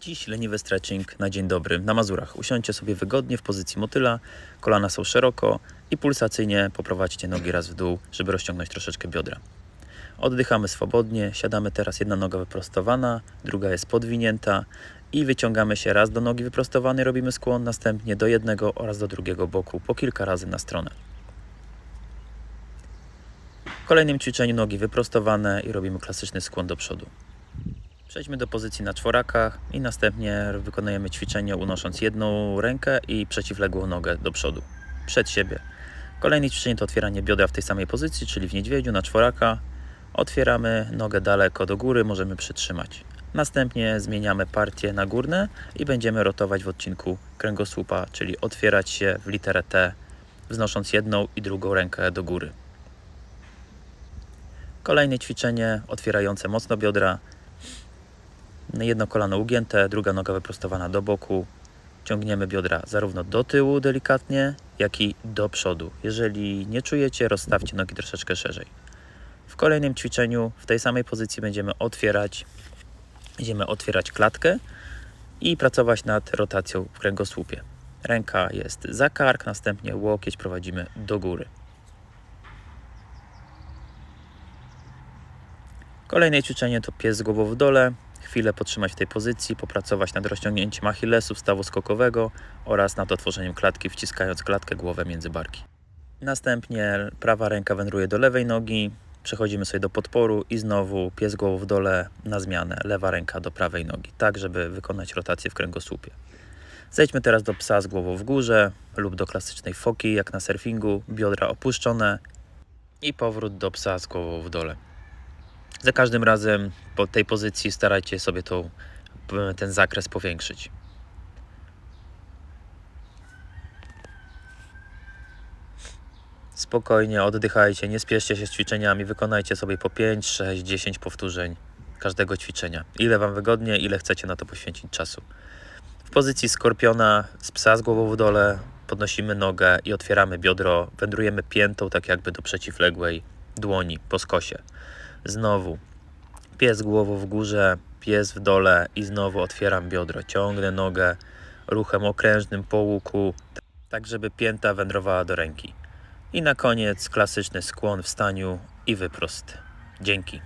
Dziś leniwy stretching na dzień dobry na Mazurach. Usiądźcie sobie wygodnie w pozycji motyla, kolana są szeroko i pulsacyjnie poprowadźcie nogi raz w dół, żeby rozciągnąć troszeczkę biodra. Oddychamy swobodnie, siadamy teraz jedna noga wyprostowana, druga jest podwinięta i wyciągamy się raz do nogi wyprostowanej, robimy skłon, następnie do jednego oraz do drugiego boku po kilka razy na stronę. W kolejnym ćwiczeniu nogi wyprostowane i robimy klasyczny skłon do przodu. Przejdźmy do pozycji na czworakach i następnie wykonujemy ćwiczenie unosząc jedną rękę i przeciwległą nogę do przodu, przed siebie. Kolejne ćwiczenie to otwieranie biodra w tej samej pozycji, czyli w niedźwiedziu na czworaka. Otwieramy nogę daleko do góry, możemy przytrzymać. Następnie zmieniamy partię na górne i będziemy rotować w odcinku kręgosłupa, czyli otwierać się w literę T, wznosząc jedną i drugą rękę do góry. Kolejne ćwiczenie otwierające mocno biodra, jedno kolano ugięte, druga noga wyprostowana do boku. Ciągniemy biodra zarówno do tyłu delikatnie, jak i do przodu. Jeżeli nie czujecie, rozstawcie nogi troszeczkę szerzej. W kolejnym ćwiczeniu w tej samej pozycji będziemy otwierać, będziemy otwierać klatkę i pracować nad rotacją w kręgosłupie. Ręka jest za kark, następnie łokieć prowadzimy do góry. Kolejne ćwiczenie to pies głową w dole. Chwilę potrzymać w tej pozycji, popracować nad rozciągnięciem achillesów stawu skokowego oraz nad otworzeniem klatki, wciskając klatkę głowę między barki. Następnie prawa ręka wędruje do lewej nogi, przechodzimy sobie do podporu i znowu pies głową w dole na zmianę, lewa ręka do prawej nogi, tak żeby wykonać rotację w kręgosłupie. Zejdźmy teraz do psa z głową w górze lub do klasycznej foki, jak na surfingu, biodra opuszczone i powrót do psa z głową w dole. Za każdym razem po tej pozycji starajcie sobie tą, ten zakres powiększyć. Spokojnie oddychajcie, nie spieszcie się z ćwiczeniami, wykonajcie sobie po 5, 6, 10 powtórzeń każdego ćwiczenia. Ile Wam wygodnie, ile chcecie na to poświęcić czasu. W pozycji skorpiona z psa z głową w dole podnosimy nogę i otwieramy biodro, wędrujemy piętą tak jakby do przeciwległej dłoni po skosie. Znowu pies głową w górze, pies w dole i znowu otwieram biodro. Ciągnę nogę ruchem okrężnym po łuku, tak żeby pięta wędrowała do ręki. I na koniec klasyczny skłon w staniu i wyprost. Dzięki.